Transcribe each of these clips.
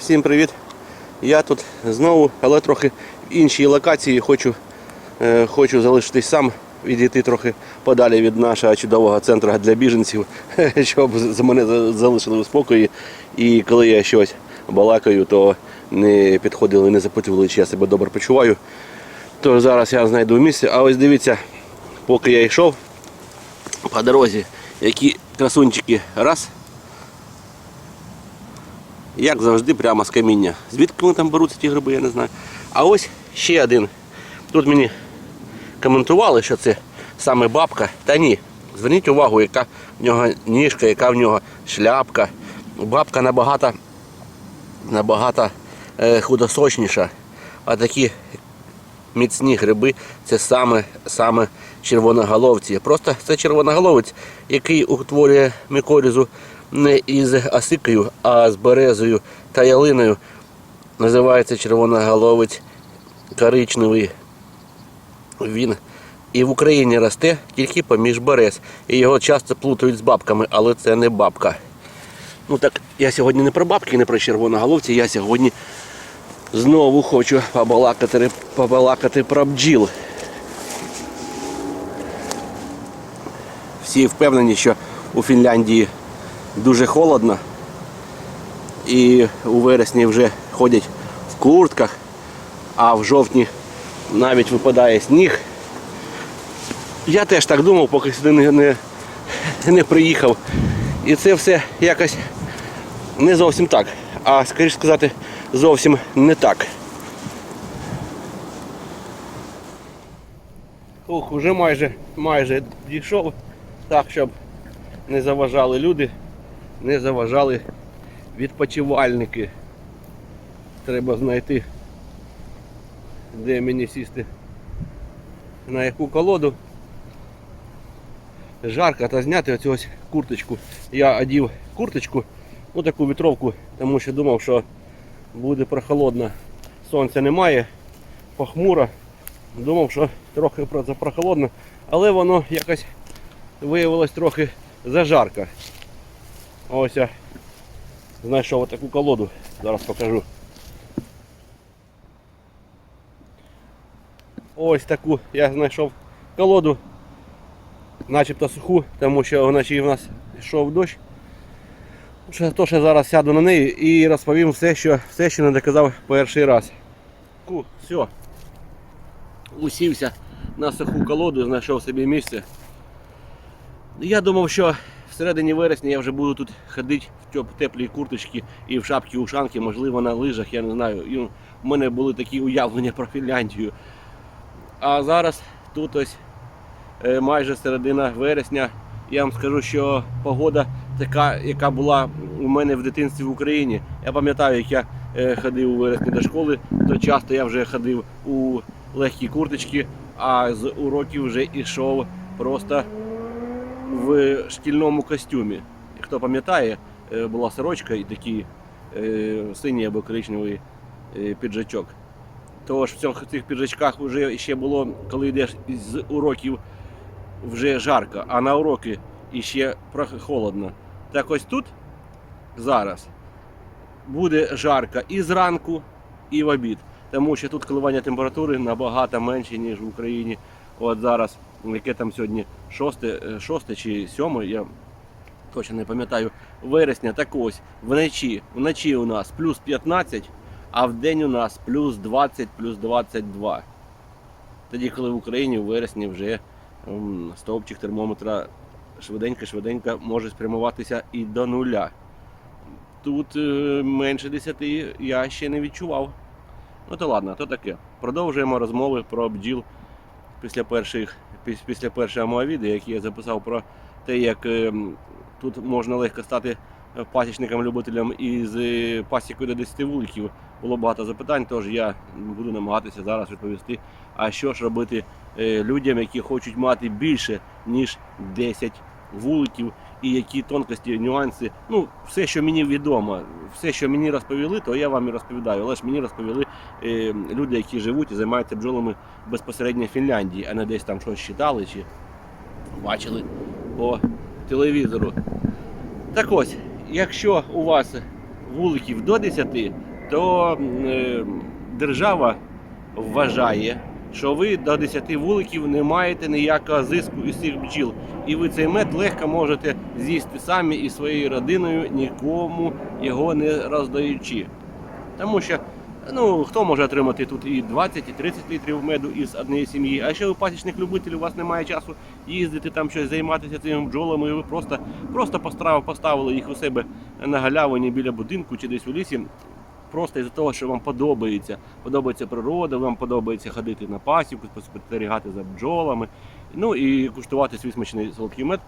всім привіт. Я тут знову, але трохи в іншій локації хочу, е, хочу залишитись сам, відійти трохи подалі від нашого чудового центру для біженців, щоб з мене залишили у спокої. І коли я щось балакаю, то не підходили, не запитували, чи я себе добре почуваю. Тож зараз я знайду місце. А ось дивіться, поки я йшов по дорозі, які красунчики раз. Як завжди, прямо з каміння. Звідки вони там беруться ті гриби, я не знаю. А ось ще один. Тут мені коментували, що це саме бабка. Та ні. Зверніть увагу, яка в нього ніжка, яка в нього шляпка. Бабка набагато, набагато е, худосочніша. А такі міцні гриби це саме, саме червоноголовці. Просто це червоноголовець, який утворює мікорізу не із осикою, а з березою та ялиною. Називається червоноголовець коричневий. Він і в Україні росте тільки поміж берез. І його часто плутають з бабками, але це не бабка. Ну так, я сьогодні не про бабки, не про червоноголовці, я сьогодні Знову хочу побалакати, побалакати про бджіл. Всі впевнені, що у Фінляндії дуже холодно. І у вересні вже ходять в куртках, а в жовтні навіть випадає сніг. Я теж так думав, поки сюди не, не, не приїхав. І це все якось не зовсім так, а скоріш сказати, зовсім не так. Ух, вже майже майже дійшов так, щоб не заважали люди, не заважали відпочивальники. Треба знайти, де мені сісти на яку колоду. Жарко та зняти оцю ось курточку. Я одів курточку, ну таку вітровку, тому що думав, що буде прохолодно. Сонця немає, похмуро. Думав, що трохи прохолодно, але воно якось виявилось трохи зажарко. Ось я знайшов таку колоду, зараз покажу. Ось таку я знайшов колоду, начебто суху, тому що вночі в нас йшов дощ. То, що зараз сяду на неї і розповім все, що, все, що не доказав перший раз. Ку, все. Усівся на суху колоду, знайшов собі місце. Я думав, що середині вересня я вже буду тут ходити в теп- теплій курточці і в шапці ушанки, можливо, на лижах, я не знаю. І у мене були такі уявлення про Фінляндію. А зараз тут ось е, майже середина вересня. Я вам скажу, що погода така, яка була у мене в дитинстві в Україні. Я пам'ятаю, як я е, ходив у вересні до школи, то часто я вже ходив у легкій курточці, а з уроків вже йшов просто в шкільному костюмі. Хто пам'ятає, е, була сорочка і такий е, синій або коричневий е, піджачок. Тож в цих піджачках вже ще було, коли йдеш з уроків, вже жарко, а на уроки іще холодно. Так ось тут зараз буде жарко і зранку, і в обід. Тому що тут коливання температури набагато менше, ніж в Україні. От зараз, яке там сьогодні 6, 6 чи 7, я точно не пам'ятаю, вересня, так ось вночі, вночі у нас плюс 15, а в день у нас плюс 20, плюс 22. Тоді, коли в Україні в вересні вже стовпчик термометра швиденько-швиденько може спрямуватися і до нуля. Тут е, менше 10 я ще не відчував. Ну то ладно, то таке. Продовжуємо розмови про бджіл після перших піс- після першого мого відео, яке я записав про те, як е, тут можна легко стати пасічником-любителем із е, пасікою до 10 вуликів. Було багато запитань, тож я буду намагатися зараз відповісти. А що ж робити е, людям, які хочуть мати більше ніж 10 вуликів, і які тонкості, нюанси. Ну, все, що мені відомо, все, що мені розповіли, то я вам і розповідаю. Але ж мені розповіли е, люди, які живуть і займаються бджолами безпосередньо в Фінляндії, а не десь там щось читали чи бачили по телевізору. Так ось, якщо у вас вуликів до 10, то е, держава вважає, що ви до 10 вуликів не маєте ніякого зиску із цих бджіл. І ви цей мед легко можете з'їсти самі і своєю родиною, нікому його не роздаючи. Тому що ну, хто може отримати тут і 20, і 30 літрів меду із однієї сім'ї. А якщо ви пасічник любитель, у вас немає часу їздити там щось займатися цими бджолами, і ви просто, просто поставили їх у себе на галявині біля будинку чи десь у лісі. Просто із-за того, що вам подобається, подобається природа, вам подобається ходити на пасіку, спостерігати за бджолами, ну і куштувати свій смачний солодкий мед,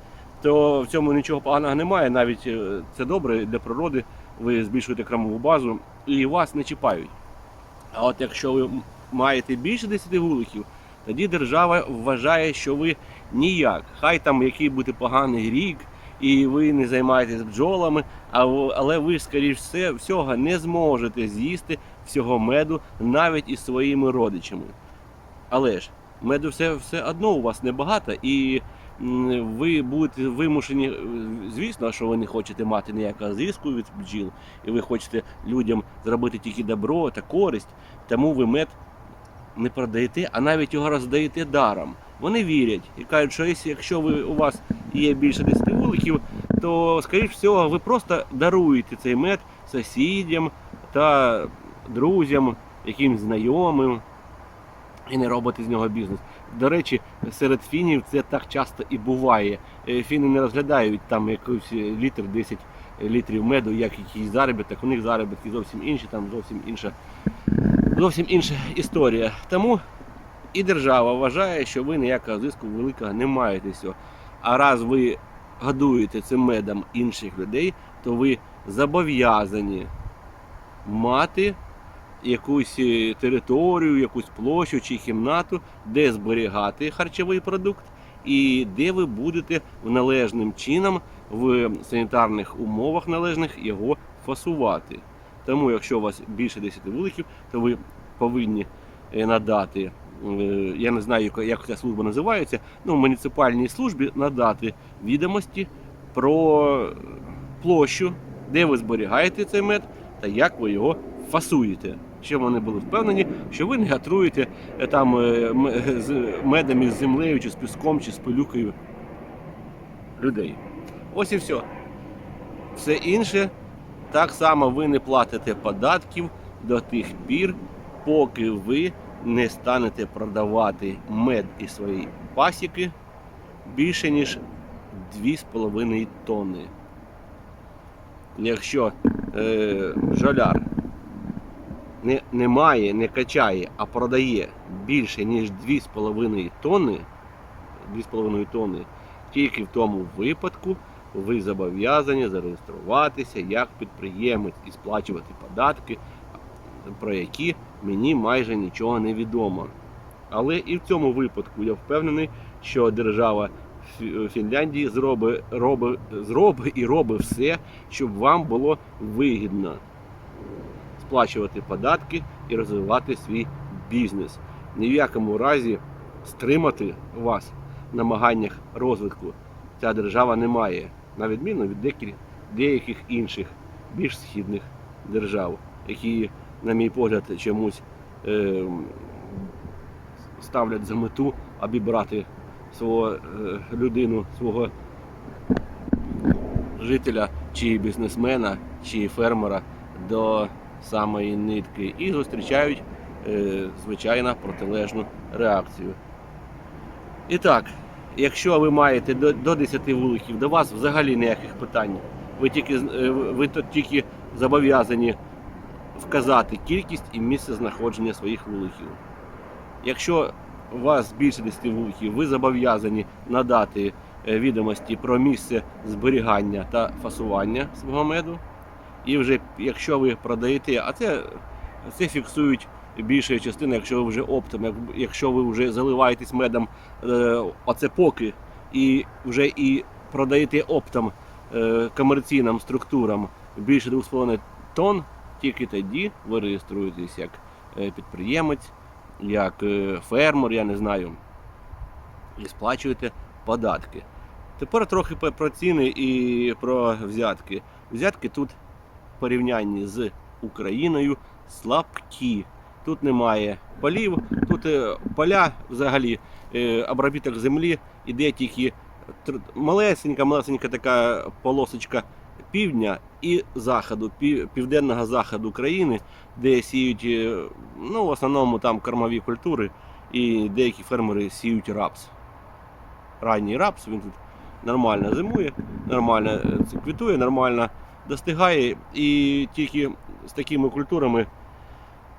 то в цьому нічого поганого немає. Навіть е, це добре для природи. Ви збільшуєте крамову базу і вас не чіпають. А от якщо ви маєте більше 10 вуликів, тоді держава вважає, що ви ніяк. Хай там який буде поганий рік, і ви не займаєтесь бджолами, але ви, скоріш все, всього не зможете з'їсти всього меду навіть із своїми родичами. Але ж меду все, все одно у вас небагато, і ви будете вимушені, е, звісно, що ви не хочете мати ніякого зиску від бджіл, і ви хочете людям зробити тільки добро та користь, тому ви мед не продаєте, а навіть його роздаєте даром. Вони вірять і кажуть, що якщо- ви, у вас є більше 10 вуликів, то, скоріш всього, ви просто даруєте цей мед сусідям та друзям, якимсь знайомим і не робите з нього бізнес. До речі, серед фінів це так часто і буває. Е, Фіни не розглядають там якийсь літр 10 літрів меду, як якийсь заробіток. У них заробітки зовсім інші, там зовсім інша, зовсім інша історія. Тому і держава вважає, що ви ніякого зиску великого не маєте цього. А раз ви годуєте цим медом інших людей, то ви зобов'язані мати якусь е, територію, якусь площу чи кімнату, де зберігати харчовий продукт, і де ви будете в належним чином в санітарних умовах належних його фасувати. Тому, якщо у вас більше 10 вуликів, то ви повинні е, надати. Е, Я не знаю, як ця служба називається. Ну, муніципальній службі надати відомості про площу, де ви зберігаєте цей мед та як ви його фасуєте. Щоб вони були впевнені, що ви не отруєте е, там е, з медом із землею, чи з піском, чи з пилюкою людей. Ось і все. Все інше так само ви не платите податків до тих пір, поки ви не станете продавати мед із своєї пасіки більше ніж 2,5 тонни. Якщо е, жоляр не, не має, не качає, а продає більше ніж 2,5 тонни, 2,5 тонни, тільки в тому випадку ви зобов'язані зареєструватися як підприємець і сплачувати податки, про які мені майже нічого не відомо. Але і в цьому випадку я впевнений, що держава Фінляндії зробить, робить, зробить і робить все, щоб вам було вигідно сплачувати податки і розвивати свій бізнес. Ні в якому разі стримати вас в намаганнях розвитку ця держава не має, на відміну від деяких інших більш східних держав, які, на мій погляд, чомусь е, ставлять за мету обібрати свого е, людину, свого жителя, чи бізнесмена, чи фермера до самої нитки і зустрічають е, звичайно протилежну реакцію. І так, якщо ви маєте до, до 10 вуликів, до вас взагалі ніяких питань. Ви тільки, е, ви тільки зобов'язані вказати кількість і місце знаходження своїх вуликів. Якщо у вас більше 10 вуликів, ви зобов'язані надати е, відомості про місце зберігання та фасування свого меду. І вже якщо ви продаєте, а це, це фіксують більша частина, якщо ви вже оптом, якщо ви вже заливаєтесь медом, е, оце поки, і вже і продаєте оптом е, комерційним структурам більше 2,5 тонн, тільки тоді ви реєструєтесь як е, підприємець, як е, фермер, я не знаю, і сплачуєте податки. Тепер трохи про ціни і про взятки. Взятки тут в порівнянні з Україною слабкі. Тут немає полів, тут е, поля взагалі, обробіток землі іде тільки малесенька, малесенька така полосочка півдня і заходу, пів- південного заходу країни, де сіють е, ну, в основному там кормові культури, і деякі фермери сіють рапс. Ранній рапс, він тут нормально зимує, нормально е, квітує, нормально достигає, і тільки з такими культурами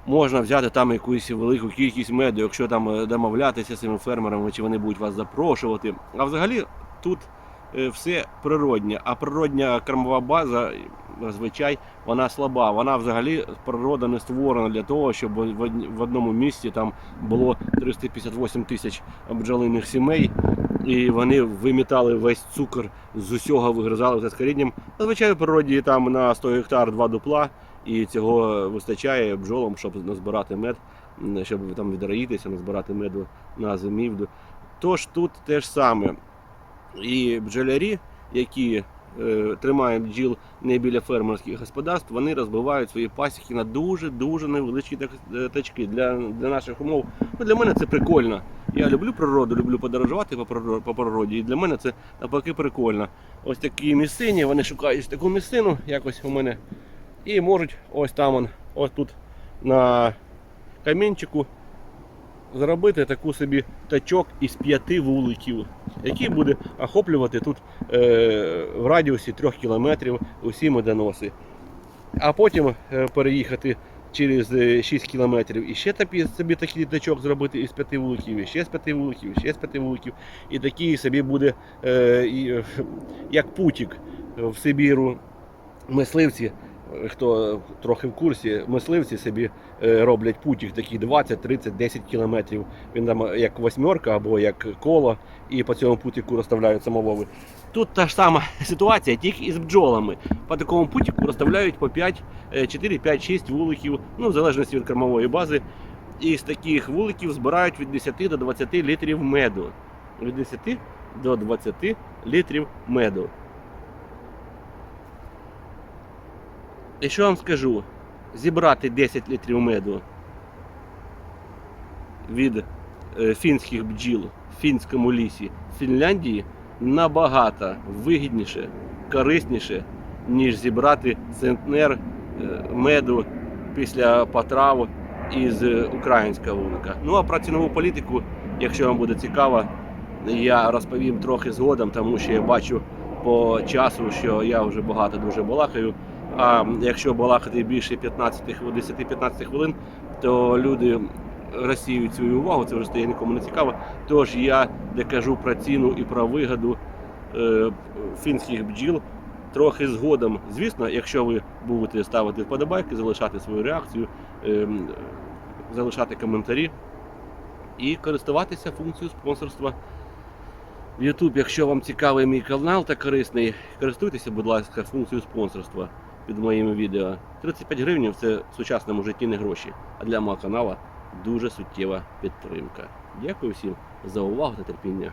можна взяти там якусь велику кількість меду, якщо там е, домовлятися з цими фермерами, чи вони будуть вас запрошувати. А взагалі тут все природнє, а природня кормова база, е, зазвичай, вона слаба. Вона взагалі природа не створена для того, щоб в одному місці там було 358 тисяч бджолиних сімей, і вони вимітали весь цукор з усього, вигризали все з корінням. Зазвичай в природі там на 100 гектар два дупла, і цього вистачає бджолам, щоб назбирати мед, щоб там відроїтися, назбирати меду на зимівлю. Тож тут те ж саме. І бджолярі, які е, тримають бджіл не біля фермерських господарств, вони розбивають свої пасіки на дуже-дуже невеличкі е, тачки. Для, для наших умов. Ну, для мене це прикольно. Я люблю природу, люблю подорожувати по природі, і для мене це навпаки прикольно. Ось такі місцині, вони шукають таку місцину, якось у мене, і можуть ось там, ось тут на камінчику зробити таку собі тачок із п'яти вуликів, який буде охоплювати тут е, в радіусі трьох кілометрів усі медоноси. А потім е, переїхати через е, 6 кілометрів і ще tapі- собі такий тачок зробити із п'яти вуликів, і ще з п'яти вуликів, ще з п'яти вуликів. І такий собі буде е, е, як путік в Сибіру. Мисливці, е, хто трохи в курсі, мисливці собі е, роблять путік такий 20, 30, 10 кілометрів. Він там е, як восьмерка або як коло, і по цьому путіку розставляють самовови. Тут та ж сама ситуація, тільки із бджолами. По такому путіку розставляють по 5, е, 4, 5, 6 вуликів, ну, в залежності від кормової бази. І з таких вуликів збирають від 10 до 20 літрів меду. Від 10 до 20 літрів меду. І що вам скажу? Зібрати 10 літрів меду від е, фінських бджіл в фінському лісі в Фінляндії набагато вигідніше, корисніше, ніж зібрати центнер е, меду після потрав із українського вулика. Ну а про цінову політику, якщо вам буде цікаво, я розповім трохи згодом, тому що я бачу по часу, що я вже багато дуже балакаю. А якщо балакати більше 15-10-15 хвилин, то люди розсіюють свою увагу, це вже стає нікому не цікаво. Тож я де кажу про ціну і про вигоду е, фінських бджіл трохи згодом. Звісно, якщо ви будете ставити вподобайки, залишати свою реакцію, е, залишати коментарі і користуватися функцією спонсорства. В YouTube, якщо вам цікавий мій канал та корисний, користуйтеся, будь ласка, функцією спонсорства під моїми відео. 35 гривень це в сучасному житті не гроші, а для мого каналу дуже суттєва підтримка. Дякую всім за увагу та терпіння.